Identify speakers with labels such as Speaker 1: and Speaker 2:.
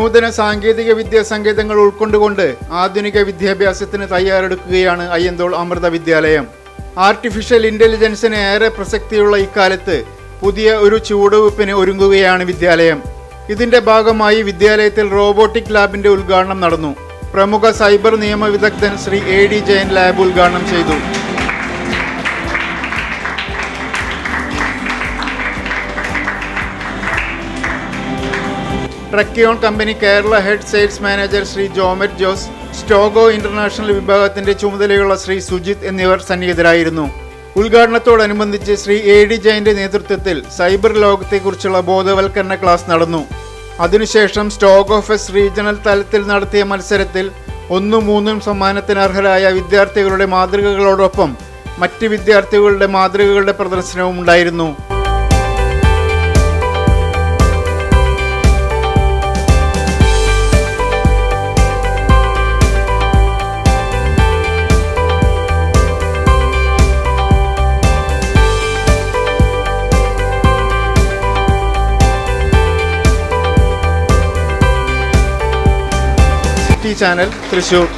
Speaker 1: നൂതന സാങ്കേതിക വിദ്യാ സങ്കേതങ്ങൾ ഉൾക്കൊണ്ടുകൊണ്ട് ആധുനിക വിദ്യാഭ്യാസത്തിന് തയ്യാറെടുക്കുകയാണ് അയ്യന്തോൾ അമൃത വിദ്യാലയം. ആർട്ടിഫിഷ്യൽ ഇന്റലിജൻസിന് ഏറെ പ്രസക്തിയുള്ള ഇക്കാലത്ത് പുതിയ ഒരു ചുവടുവെപ്പിന് ഒരുങ്ങുകയാണ് വിദ്യാലയം. ഇതിന്റെ ഭാഗമായി വിദ്യാലയത്തിൽ റോബോട്ടിക് ലാബിന്റെ ഉദ്ഘാടനം നടന്നു. പ്രമുഖ സൈബർ നിയമ വിദഗ്ധൻ Shri A D Jayan lab ഉദ്ഘാടനം ചെയ്തു. ട്രക്കിയോൺ company Kerala head sales manager Shri Jomet Jose സ്റ്റോഗോ international വിഭാഗത്തിന്റെ ചുമതലയുള്ള ശ്രീ സുജിത് എന്നിവർ സന്നിഹിതരായിരുന്നു. ഉദ്ഘാടനത്തോടനുബന്ധിച്ച് ശ്രീ എ ഡി ജയന്റെ നേതൃത്വത്തിൽ സൈബർ ലോകത്തെക്കുറിച്ചുള്ള ബോധവൽക്കരണ ക്ലാസ് നടന്നു. അതിനുശേഷം സ്റ്റോക്ക് ഓഫീസ് റീജിയണൽ തലത്തിൽ നടത്തിയ മത്സരത്തിൽ ഒന്നും മൂന്നും സമ്മാനത്തിന് അർഹരായ വിദ്യാർത്ഥികളുടെ മാതൃകകളോടൊപ്പം മറ്റ് വിദ്യാർത്ഥികളുടെ മാതൃകകളുടെ പ്രദർശനവും ഉണ്ടായിരുന്നു. City channel Thrissur.